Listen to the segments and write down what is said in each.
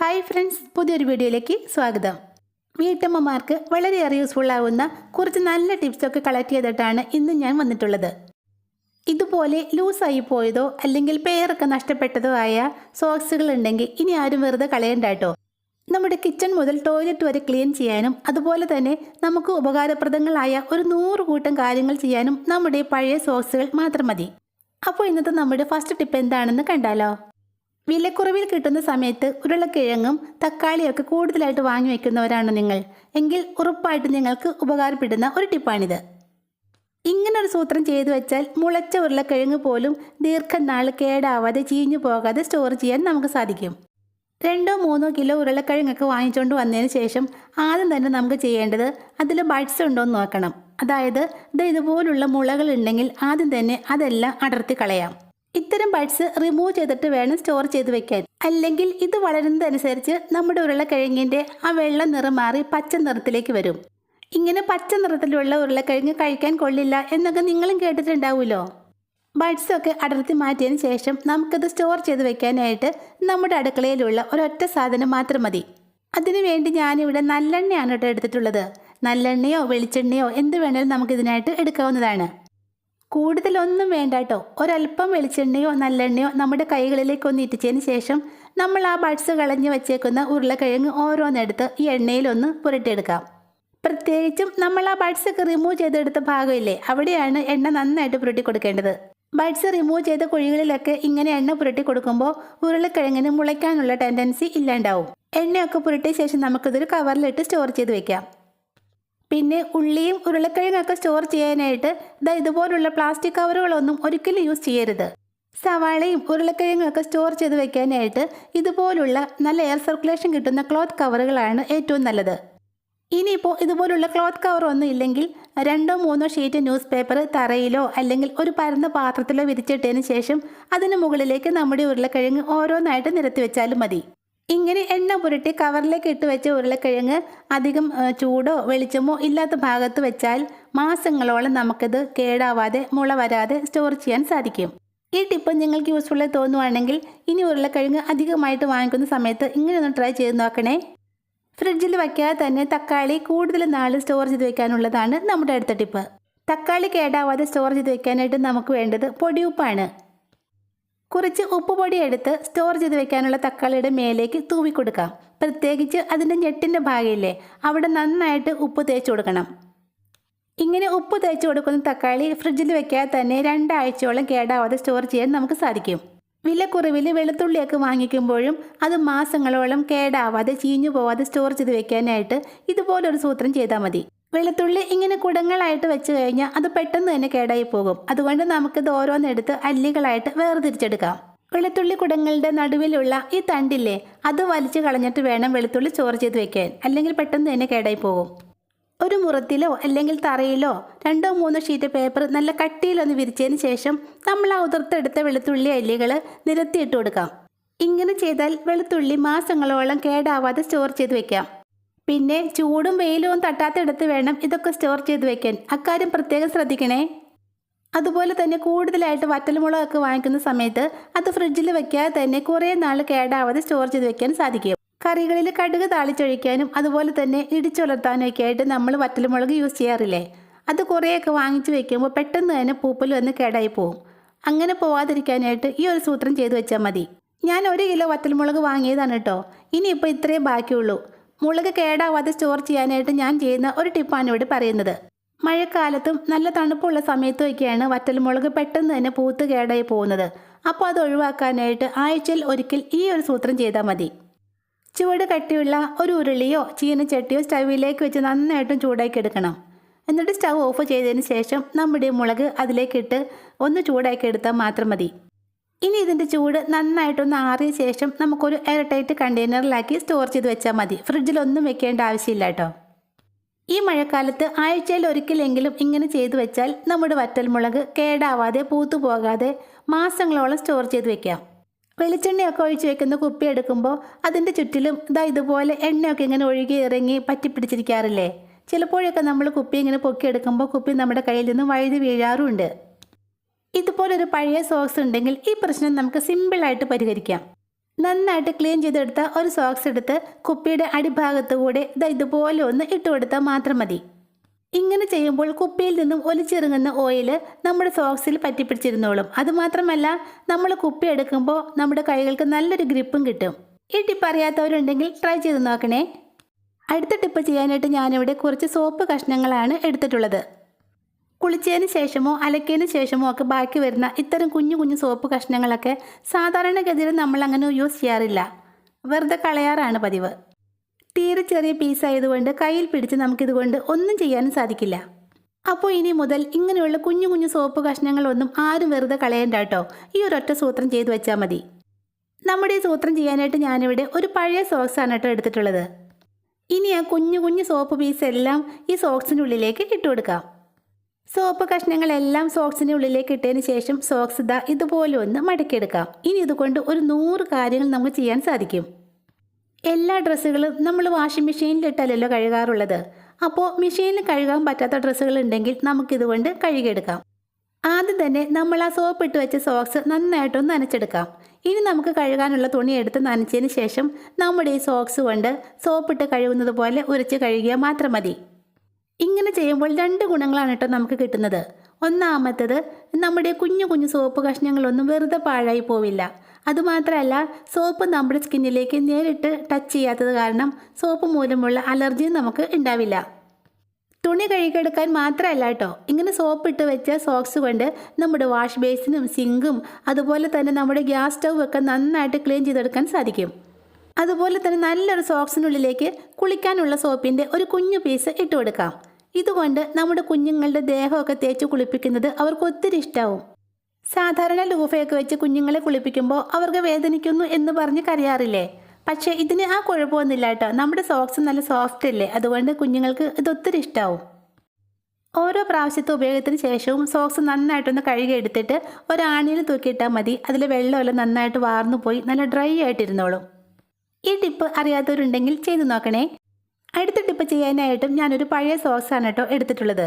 Hi friends പുതിയൊരു വീഡിയോയിലേക്ക് സ്വാഗതം. വീട്ടമ്മമാർക്ക് വളരെയേറെ യൂസ്ഫുൾ ആവുന്ന കുറച്ച് നല്ല ടിപ്സൊക്കെ കളക്ട് ചെയ്തിട്ടാണ് ഇന്ന് ഞാൻ വന്നിട്ടുള്ളത്. ഇതുപോലെ ലൂസായി പോയതോ അല്ലെങ്കിൽ പേരൊക്കെ നഷ്ടപ്പെട്ടതോ ആയ സോക്സുകൾ ഉണ്ടെങ്കിൽ ഇനി ആരും വെറുതെ കളയണ്ട കേട്ടോ. നമ്മുടെ കിച്ചൺ മുതൽ ടോയ്ലറ്റ് വരെ ക്ലീൻ ചെയ്യാനും അതുപോലെ തന്നെ നമുക്ക് ഉപകാരപ്രദങ്ങളായ ഒരു നൂറ് കൂട്ടം കാര്യങ്ങൾ ചെയ്യാനും നമ്മുടെ പഴയ സോക്സുകൾ മാത്രം മതി. അപ്പോൾ ഇന്നത്തെ നമ്മുടെ ഫസ്റ്റ് ടിപ്പ് എന്താണെന്ന് കണ്ടാലോ? വിലക്കുറവിൽ കിട്ടുന്ന സമയത്ത് ഉരുളക്കിഴങ്ങും തക്കാളിയൊക്കെ കൂടുതലായിട്ട് വാങ്ങി വയ്ക്കുന്നവരാണ് നിങ്ങൾ. എങ്കിൽ ഉറപ്പായിട്ട് നിങ്ങൾക്ക് ഉപകാരപ്പെടുന്ന ഒരു ടിപ്പാണിത്. ഇങ്ങനൊരു സൂത്രം ചെയ്തു വെച്ചാൽ മുളച്ച ഉരുളക്കിഴങ്ങ് പോലും ദീർഘനാൾ കേടാവാതെ ചീഞ്ഞു പോകാതെ സ്റ്റോർ ചെയ്യാൻ നമുക്ക് സാധിക്കും. രണ്ടോ മൂന്നോ കിലോ ഉരുളക്കിഴങ്ങൊക്കെ വാങ്ങിച്ചുകൊണ്ട് വന്നതിന് ശേഷം ആദ്യം തന്നെ നമുക്ക് ചെയ്യേണ്ടത് അതിൽ ബഡ്സ് ഉണ്ടോ എന്ന് നോക്കണം. അതായത് ഇത് ഇതുപോലുള്ള മുളകൾ ഉണ്ടെങ്കിൽ ആദ്യം തന്നെ അതെല്ലാം അടർത്തി കളയാം. ഇത്തരം ബഡ്സ് റിമൂവ് ചെയ്തിട്ട് വേണം സ്റ്റോർ ചെയ്ത് വെക്കാൻ. അല്ലെങ്കിൽ ഇത് വളരുന്നതനുസരിച്ച് നമ്മുടെ ഉരുളക്കിഴങ്ങിന്റെ ആ വെള്ള നിറം മാറി പച്ച നിറത്തിലേക്ക് വരും. ഇങ്ങനെ പച്ച നിറത്തിലുള്ള ഉരുളക്കിഴങ്ങ് കഴിക്കാൻ കൊള്ളില്ല എന്നൊക്കെ നിങ്ങളും കേട്ടിട്ടുണ്ടാവുമല്ലോ? ബഡ്സൊക്കെ അടർത്തി മാറ്റിയതിന് ശേഷം നമുക്കത് സ്റ്റോർ ചെയ്ത് വെക്കാനായിട്ട് നമ്മുടെ അടുക്കളയിലുള്ള ഒരൊറ്റ സാധനം മാത്രം മതി. അതിനു വേണ്ടി ഞാനിവിടെ നല്ലെണ്ണയാണ് കേട്ടോ എടുത്തിട്ടുള്ളത്. നല്ലെണ്ണയോ വെളിച്ചെണ്ണയോ എന്ത് വേണേലും നമുക്കിതിനായിട്ട് എടുക്കാവുന്നതാണ്. കൂടുതലൊന്നും വേണ്ട കേട്ടോ ഒരല്പം വെളിച്ചെണ്ണയോ നല്ലെണ്ണയോ നമ്മുടെ കൈകളിലേക്ക് ഒന്ന് ഇറ്റിച്ചതിന് ശേഷം നമ്മൾ ആ ബഡ്സ് കളഞ്ഞ് വെച്ചേക്കുന്ന ഉരുളക്കിഴങ്ങ് ഓരോന്നെടുത്ത് ഈ എണ്ണയിലൊന്ന് പുരട്ടിയെടുക്കാം. പ്രത്യേകിച്ചും നമ്മൾ ആ ബഡ്സ് ഒക്കെ റിമൂവ് ചെയ്തെടുത്ത ഭാഗമില്ലേ അവിടെയാണ് എണ്ണ നന്നായിട്ട് പുരട്ടി കൊടുക്കേണ്ടത് ബഡ്സ് റിമൂവ് ചെയ്ത കുഴികളിലൊക്കെ ഇങ്ങനെ എണ്ണ പുരട്ടി കൊടുക്കുമ്പോൾ ഉരുളക്കിഴങ്ങിന് മുളയ്ക്കാനുള്ള ടെൻഡൻസി ഇല്ലാണ്ടാവും. എണ്ണയൊക്കെ പുരട്ടിയ ശേഷം നമുക്കിതൊരു കവറിലിട്ട് സ്റ്റോർ ചെയ്ത് വെക്കാം. പിന്നെ ഉള്ളിയും ഉരുളക്കിഴങ്ങൊക്കെ സ്റ്റോർ ചെയ്യാനായിട്ട് ഇതാ ഇതുപോലുള്ള പ്ലാസ്റ്റിക് കവറുകളൊന്നും ഒരിക്കലും യൂസ് ചെയ്യരുത്. സവാളയും ഉരുളക്കിഴങ്ങൊക്കെ സ്റ്റോർ ചെയ്ത് വെക്കാനായിട്ട് ഇതുപോലുള്ള നല്ല എയർ സർക്കുലേഷൻ കിട്ടുന്ന ക്ലോത്ത് കവറുകളാണ് ഏറ്റവും നല്ലത്. ഇനിയിപ്പോൾ ഇതുപോലുള്ള ക്ലോത്ത് കവർ ഒന്നും ഇല്ലെങ്കിൽ രണ്ടോ മൂന്നോ ഷീറ്റ് ന്യൂസ് പേപ്പർ തറയിലോ അല്ലെങ്കിൽ ഒരു പരന്ന പാത്രത്തിലോ വിരിച്ചിട്ടതിന് ശേഷം അതിന് മുകളിലേക്ക് നമ്മുടെ ഉരുളക്കിഴങ്ങ് ഓരോന്നായിട്ട് നിരത്തി വെച്ചാലും മതി. ഇങ്ങനെ എണ്ണ പുരട്ടി കവറിലേക്ക് ഇട്ട് വെച്ച ഉരുളക്കിഴങ്ങ് അധികം ചൂടോ വെളിച്ചമോ ഇല്ലാത്ത ഭാഗത്ത് വെച്ചാൽ മാസങ്ങളോളം നമുക്കിത് കേടാവാതെ മുള വരാതെ സ്റ്റോർ ചെയ്യാൻ സാധിക്കും. ഈ ടിപ്പ് നിങ്ങൾക്ക് യൂസ്ഫുൾ തോന്നുവാണെങ്കിൽ ഇനി ഉരുളക്കിഴങ്ങ് അധികമായിട്ട് വാങ്ങിക്കുന്ന സമയത്ത് ഇങ്ങനെ ഒന്ന് ട്രൈ ചെയ്ത് നോക്കണേ. ഫ്രിഡ്ജിൽ വയ്ക്കാതെ തന്നെ തക്കാളി കൂടുതൽ നാൾ സ്റ്റോർ ചെയ്ത് വെക്കാനുള്ളതാണ് നമ്മുടെ അടുത്ത ടിപ്പ് തക്കാളി കേടാവാതെ സ്റ്റോർ ചെയ്ത് വെക്കാനായിട്ട് നമുക്ക് വേണ്ടത് പൊടിയുപ്പാണ് കുറച്ച് ഉപ്പുപൊടി എടുത്ത് സ്റ്റോർ ചെയ്ത് വെക്കാനുള്ള തക്കാളിയുടെ മേലേക്ക് തൂവി കൊടുക്കാം. പ്രത്യേകിച്ച് അതിന്റെ ഞെട്ടിന്റെ ഭാഗമില്ലേ? അവിടെ നന്നായിട്ട് ഉപ്പ് തേച്ച് കൊടുക്കണം. ഇങ്ങനെ ഉപ്പ് തേച്ച് കൊടുക്കുന്ന തക്കാളി ഫ്രിഡ്ജിൽ വെക്കാതെ തന്നെ രണ്ടാഴ്ചയോളം കേടാവാതെ സ്റ്റോർ ചെയ്യാൻ നമുക്ക് സാധിക്കും. വിലക്കുറവിൽ വെളുത്തുള്ളിയൊക്കെ വാങ്ങിക്കുമ്പോഴും അത് മാസങ്ങളോളം കേടാവാതെ ചീഞ്ഞു പോവാതെ സ്റ്റോർ ചെയ്ത് വെക്കാനായിട്ട് ഇതുപോലൊരു സൂത്രം ചെയ്താൽ മതി. വെളുത്തുള്ളി ഇങ്ങനെ കുടങ്ങളായിട്ട് വെച്ച് കഴിഞ്ഞാൽ അത് പെട്ടെന്ന് തന്നെ കേടായി പോകും. അതുകൊണ്ട് നമുക്കിത് ഓരോന്നെടുത്ത് അല്ലികളായിട്ട് വേർതിരിച്ചെടുക്കാം. വെളുത്തുള്ളി കുടങ്ങളുടെ നടുവിലുള്ള ഈ തണ്ടില്ലേ അത് വലിച്ചു കളഞ്ഞിട്ട് വേണം വെളുത്തുള്ളി ചോറ് ചെയ്ത് വെക്കാൻ. അല്ലെങ്കിൽ പെട്ടെന്ന് തന്നെ കേടായി പോകും. ഒരു മുറത്തിലോ അല്ലെങ്കിൽ തറയിലോ രണ്ടോ മൂന്നോ ഷീറ്റ് പേപ്പർ നല്ല കട്ടിയിലൊന്ന് വിരിച്ചതിന് ശേഷം നമ്മൾ ആ ഉതിർത്തെടുത്ത വെളുത്തുള്ളി അല്ലികൾ നിരത്തിയിട്ട് കൊടുക്കാം. ഇങ്ങനെ ചെയ്താൽ വെളുത്തുള്ളി മാസങ്ങളോളം കേടാവാതെ സ്റ്റോർ ചെയ്ത് വെക്കാം. പിന്നെ ചൂടും വെയിലും തട്ടാത്തെടുത്ത് വേണം ഇതൊക്കെ സ്റ്റോർ ചെയ്ത് വെക്കാൻ. അക്കാര്യം പ്രത്യേകം ശ്രദ്ധിക്കണേ. അതുപോലെ തന്നെ കൂടുതലായിട്ട് വറ്റൽമുളകൊക്കെ വാങ്ങിക്കുന്ന സമയത്ത് അത് ഫ്രിഡ്ജിൽ വെക്കാതെ തന്നെ കുറേ നാൾ കേടാവാതെ സ്റ്റോർ ചെയ്ത് വെക്കാൻ സാധിക്കും. കറികളിൽ കടുക് താളിച്ചൊഴിക്കാനും അതുപോലെ തന്നെ ഇടിച്ചുലർത്താനും ഒക്കെ ആയിട്ട് നമ്മൾ വറ്റൽമുളക് യൂസ് ചെയ്യാറില്ലേ? അത് കുറേയൊക്കെ വാങ്ങിച്ച് വെക്കുമ്പോൾ പെട്ടെന്ന് തന്നെ പൂപ്പൽ വന്ന് കേടായി പോകും അങ്ങനെ പോവാതിരിക്കാനായിട്ട് ഈ ഒരു സൂത്രം ചെയ്തു വെച്ചാൽ മതി. ഞാൻ ഒരു കിലോ വറ്റൽമുളക് വാങ്ങിയതാണ് കേട്ടോ. ഇനിയിപ്പോൾ ഇത്രയേ ബാക്കിയുള്ളൂ. മുളക് കേടാവാതെ സ്റ്റോർ ചെയ്യാനായിട്ട് ഞാൻ ചെയ്യുന്ന ഒരു ടിപ്പാണ് ഇവിടെ പറയുന്നത്. മഴക്കാലത്തും നല്ല തണുപ്പുള്ള സമയത്തും സമയത്തുമൊക്കെയാണ് വറ്റൽമുളക് പെട്ടെന്ന് തന്നെ പൂത്ത് കേടായി പോകുന്നത്. അപ്പോൾ അത് ഒഴിവാക്കാനായിട്ട് ആഴ്ചയിൽ ഒരിക്കൽ ഈ ഒരു സൂത്രം ചെയ്താൽ മതി. ചുവട് കട്ടിയുള്ള ഒരു ഉരുളിയോ ചീനച്ചട്ടിയോ സ്റ്റവിലേക്ക് വെച്ച് നന്നായിട്ടും ചൂടാക്കി എടുക്കണം. എന്നിട്ട് സ്റ്റവ് ഓഫ് ചെയ്തതിന് ശേഷം നമ്മുടെ മുളക് അതിലേക്കിട്ട് ഒന്ന് ചൂടാക്കി എടുത്താൽ മാത്രം മതി. ഇനി ഇതിന്റെ ചൂട് നന്നായിട്ടൊന്ന് ആറിയ ശേഷം നമുക്കൊരു എയർടൈറ്റ് കണ്ടെയ്നറിലാക്കി സ്റ്റോർ ചെയ്ത് വെച്ചാൽ മതി. ഫ്രിഡ്ജിലൊന്നും വെക്കേണ്ട ആവശ്യമില്ല കേട്ടോ. ഈ മഴക്കാലത്ത് ആഴ്ചയിൽ ഒരിക്കലെങ്കിലും ഇങ്ങനെ ചെയ്തു വെച്ചാൽ നമ്മുടെ വറ്റൽമുളക് കേടാവാതെ പൂത്തു പോകാതെ മാസങ്ങളോളം സ്റ്റോർ ചെയ്ത് വെക്കാം. വെളിച്ചെണ്ണയൊക്കെ ഒഴിച്ച് വെക്കുന്ന കുപ്പി എടുക്കുമ്പോൾ അതിന്റെ ചുറ്റിലും ഇതാ ഇതുപോലെ എണ്ണയൊക്കെ ഇങ്ങനെ ഒഴുകി ഇറങ്ങി പറ്റിപ്പിടിച്ചിരിക്കാറില്ലേ? ചിലപ്പോഴൊക്കെ നമ്മൾ കുപ്പി ഇങ്ങനെ പൊക്കിയെടുക്കുമ്പോൾ കുപ്പി നമ്മുടെ കയ്യിൽ നിന്ന് വഴുതി വീഴാറുമുണ്ട്. ഇതുപോലൊരു പഴയ സോക്സ് ഉണ്ടെങ്കിൽ ഈ പ്രശ്നം നമുക്ക് സിമ്പിളായിട്ട് പരിഹരിക്കാം. നന്നായിട്ട് ക്ലീൻ ചെയ്തെടുത്ത ഒരു സോക്സ് എടുത്ത് കുപ്പിയുടെ അടിഭാഗത്തു കൂടെ ദാ ഇതുപോലെ ഒന്ന് ഇട്ട് കൊടുത്താൽ മാത്രം മതി. ഇങ്ങനെ ചെയ്യുമ്പോൾ കുപ്പിയിൽ നിന്നും ഒലിച്ചിറങ്ങുന്ന ഓയിൽ നമ്മുടെ സോക്സിൽ പറ്റിപ്പിടിച്ചിരുന്നോളും. അതുമാത്രമല്ല നമ്മൾ കുപ്പി എടുക്കുമ്പോൾ നമ്മുടെ കൈകൾക്ക് നല്ലൊരു ഗ്രിപ്പും കിട്ടും. ഈ ടിപ്പ് അറിയാത്തവരുണ്ടെങ്കിൽ ട്രൈ ചെയ്ത് നോക്കണേ. അടുത്ത ടിപ്പ് ചെയ്യാനായിട്ട് ഞാനിവിടെ കുറച്ച് സോപ്പ് കഷ്ണങ്ങളാണ് എടുത്തിട്ടുള്ളത്. കുളിച്ചതിന് ശേഷമോ അലക്കിയതിന് ശേഷമോ ഒക്കെ ബാക്കി വരുന്ന ഇത്തരം കുഞ്ഞു കുഞ്ഞു സോപ്പ് കഷ്ണങ്ങളൊക്കെ സാധാരണഗതിയിൽ നമ്മൾ അങ്ങനെ യൂസ് ചെയ്യാറില്ല. വെറുതെ കളയാറാണ് പതിവ്. തീരെ ചെറിയ പീസ് ആയതുകൊണ്ട് കയ്യിൽ പിടിച്ച് നമുക്കിതുകൊണ്ട് ഒന്നും ചെയ്യാനും സാധിക്കില്ല. അപ്പോൾ ഇനി മുതൽ ഇങ്ങനെയുള്ള കുഞ്ഞു കുഞ്ഞു സോപ്പ് കഷ്ണങ്ങളൊന്നും ആരും വെറുതെ കളയണ്ട കേട്ടോ. ഈ ഒരൊറ്റ സൂത്രം ചെയ്തു വെച്ചാൽ മതി. നമ്മുടെ ഈ സൂത്രം ചെയ്യാനായിട്ട് ഞാനിവിടെ ഒരു പഴയ സോക്സാണ് കേട്ടോ എടുത്തിട്ടുള്ളത്. ഇനി ആ കുഞ്ഞു കുഞ്ഞു സോപ്പ് പീസ് എല്ലാം ഈ സോക്സിന്റെ ഉള്ളിലേക്ക് ഇട്ട് കൊടുക്കാം. സോപ്പ് കഷ്ണങ്ങളെല്ലാം സോക്സിന്റെ ഉള്ളിലേക്ക് ഇട്ടതിന് ശേഷം സോക്സ് ഇതാ ഇതുപോലെ ഒന്ന് മടക്കിയെടുക്കാം. ഇനി ഇതുകൊണ്ട് ഒരു നൂറ് കാര്യങ്ങൾ നമുക്ക് ചെയ്യാൻ സാധിക്കും. എല്ലാ ഡ്രസ്സുകളും നമ്മൾ വാഷിംഗ് മെഷീനിലിട്ടല്ലല്ലോ കഴുകാറുള്ളത്. അപ്പോൾ മെഷീനിൽ കഴുകാൻ പറ്റാത്ത ഡ്രസ്സുകൾ ഉണ്ടെങ്കിൽ നമുക്കിതുകൊണ്ട് കഴുകിയെടുക്കാം. ആദ്യം തന്നെ നമ്മൾ ആ സോപ്പ് ഇട്ട് വെച്ച സോക്സ് നന്നായിട്ടൊന്ന് നനച്ചെടുക്കാം. ഇനി നമുക്ക് കഴുകാനുള്ള തുണി എടുത്ത് നനച്ചതിന് ശേഷം നമ്മുടെ ഈ സോക്സ് കൊണ്ട് സോപ്പിട്ട് കഴുകുന്നത് പോലെ ഉരച്ച് കഴുകിയാൽ മാത്രം മതി. ഇങ്ങനെ ചെയ്യുമ്പോൾ രണ്ട് ഗുണങ്ങളാണ് കേട്ടോ നമുക്ക് കിട്ടുന്നത്. ഒന്നാമത്തത് നമ്മുടെ കുഞ്ഞു കുഞ്ഞു സോപ്പ് കഷ്ണങ്ങളൊന്നും വെറുതെ പാഴായി പോവില്ല. അതുമാത്രമല്ല സോപ്പ് നമ്മുടെ സ്കിന്നിലേക്ക് നേരിട്ട് ടച്ച് ചെയ്യാത്തത് കാരണം സോപ്പ് മൂലമുള്ള അലർജിയും നമുക്ക് ഉണ്ടാവില്ല. തുണി കഴുകിയെടുക്കാൻ മാത്രമല്ല കേട്ടോ ഇങ്ങനെ സോപ്പ് ഇട്ട് വെച്ച സോക്സ് കൊണ്ട് നമ്മുടെ വാഷ് ബേസിനും സിങ്കും അതുപോലെ തന്നെ നമ്മുടെ ഗ്യാസ് സ്റ്റൗ ഒക്കെ നന്നായിട്ട് ക്ലീൻ ചെയ്തെടുക്കാൻ സാധിക്കും. അതുപോലെ തന്നെ നല്ലൊരു സോക്സിനുള്ളിലേക്ക് കുളിക്കാനുള്ള സോപ്പിന്റെ ഒരു കുഞ്ഞു പീസ് ഇട്ട് കൊടുക്കാം. ഇതുകൊണ്ട് നമ്മുടെ കുഞ്ഞുങ്ങളുടെ ദേഹമൊക്കെ തേച്ച് കുളിപ്പിക്കുന്നത് അവർക്ക് ഒത്തിരി ഇഷ്ടാവും. സാധാരണ ലൂഫയൊക്കെ വെച്ച് കുഞ്ഞുങ്ങളെ കുളിപ്പിക്കുമ്പോൾ അവർക്ക് വേദനിക്കുന്നു എന്ന് പറഞ്ഞ് കരയാറില്ലേ? പക്ഷേ ഇതിന് ആ കുഴപ്പമൊന്നുമില്ല കേട്ടോ. നമ്മുടെ സോക്സ് നല്ല സോഫ്റ്റ് അല്ലേ? അതുകൊണ്ട് കുഞ്ഞുങ്ങൾക്ക് ഇതൊത്തിരി ഇഷ്ടാവും. ഓരോ പ്രാവശ്യത്തെ ഉപയോഗത്തിന് ശേഷവും സോക്സ് നന്നായിട്ടൊന്ന് കഴുകി എടുത്തിട്ട് ഒരാണിയിൽ തൂക്കിയിട്ടാൽ മതി. അതിൽ വെള്ളമെല്ലാം നന്നായിട്ട് വാർന്നു പോയി. നല്ല ഡ്രൈ ആയിട്ടിരുന്നോളും. ഈ ടിപ്പ് അറിയാത്തവരുണ്ടെങ്കിൽ ചെയ്തു നോക്കണേ. അടുത്ത ടിപ്പ് ചെയ്യാനായിട്ടും ഞാനൊരു പഴയ സോക്സാണ് കേട്ടോ എടുത്തിട്ടുള്ളത്.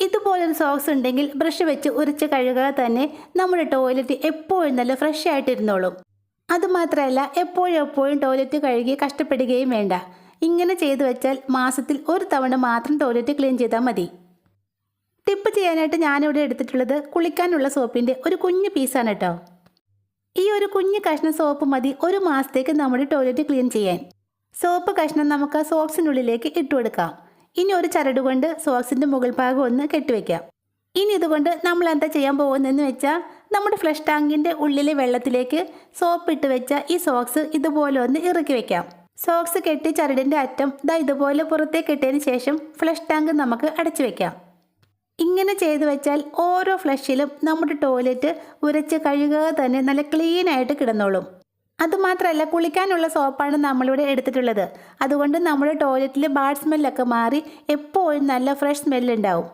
ഇതുപോലൊരു സോക്സ് ഉണ്ടെങ്കിൽ ബ്രഷ് വെച്ച് ഉരച്ച് കഴുകുക തന്നെ നമ്മുടെ ടോയ്ലറ്റ് എപ്പോഴും നല്ല ഫ്രഷ് ആയിട്ടിരുന്നോളും. അതുമാത്രമല്ല എപ്പോഴും എപ്പോഴും ടോയ്ലറ്റ് കഴുകി കഷ്ടപ്പെടുകയും വേണ്ട. ഇങ്ങനെ ചെയ്തു വെച്ചാൽ മാസത്തിൽ ഒരു തവണ മാത്രം ടോയ്ലറ്റ് ക്ലീൻ ചെയ്താൽ മതി. ടിപ്പ് ചെയ്യാനായിട്ട് ഞാനിവിടെ എടുത്തിട്ടുള്ളത് കുളിക്കാനുള്ള സോപ്പിന്റെ ഒരു കുഞ്ഞു പീസാണ് കേട്ടോ. ഈ ഒരു കുഞ്ഞു കഷ്ണ സോപ്പ് മതി ഒരു മാസത്തേക്ക് നമ്മുടെ ടോയ്ലറ്റ് ക്ലീൻ ചെയ്യാൻ. സോപ്പ് കഷ്ണം നമുക്ക് സോക്സിനുള്ളിലേക്ക് ഇട്ട് കൊടുക്കാം ഇനി ഒരു ചരട് കൊണ്ട് സോക്സിന്റെ മുകൾ ഭാഗം ഒന്ന് കെട്ടിവെക്കാം. ഇനി ഇതുകൊണ്ട് നമ്മൾ എന്താ ചെയ്യാൻ പോകുന്നതെന്ന് വെച്ചാൽ നമ്മുടെ ഫ്ലഷ് ടാങ്കിന്റെ ഉള്ളിലെ വെള്ളത്തിലേക്ക് സോപ്പ് ഇട്ട് വെച്ച ഈ സോക്സ് ഇതുപോലെ ഒന്ന് ഇറക്കി വെക്കാം. സോക്സ് കെട്ടി ചരടിന്റെ അറ്റം ദാ ഇതുപോലെ പുറത്തേക്ക് ഇട്ടതിന് ശേഷം ഫ്ലഷ് ടാങ്ക് നമുക്ക് അടച്ചു വെക്കാം. ഇങ്ങനെ ചെയ്തു വെച്ചാൽ ഓരോ ഫ്ലഷിലും നമ്മുടെ ടോയ്ലറ്റ് ഉരച്ച് കഴുകാതെ തന്നെ നല്ല ക്ലീനായിട്ട് കിടന്നോളും. അതുമാത്രമല്ല കുളിക്കാനുള്ള സോപ്പാണ് നമ്മളിവിടെ എടുത്തിട്ടുള്ളത്. അതുകൊണ്ട് നമ്മുടെ ടോയ്ലറ്റിൽ ബാഡ് സ്മെല്ലൊക്കെ മാറി എപ്പോഴും നല്ല ഫ്രഷ് സ്മെല്ലുണ്ടാവും.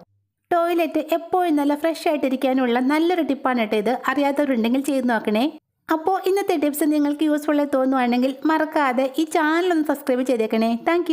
ടോയ്ലറ്റ് എപ്പോഴും നല്ല ഫ്രഷ് ആയിട്ടിരിക്കാനുള്ള നല്ലൊരു ടിപ്പാണ് കേട്ടോ ഇത്. അറിയാത്തവരുണ്ടെങ്കിൽ ചെയ്ത് നോക്കണേ. അപ്പോൾ ഇന്നത്തെ ടിപ്സ് നിങ്ങൾക്ക് യൂസ്ഫുള്ളായി തോന്നുവാണെങ്കിൽ മറക്കാതെ ഈ ചാനൽ ഒന്ന് സബ്സ്ക്രൈബ് ചെയ്തേക്കണേ. താങ്ക്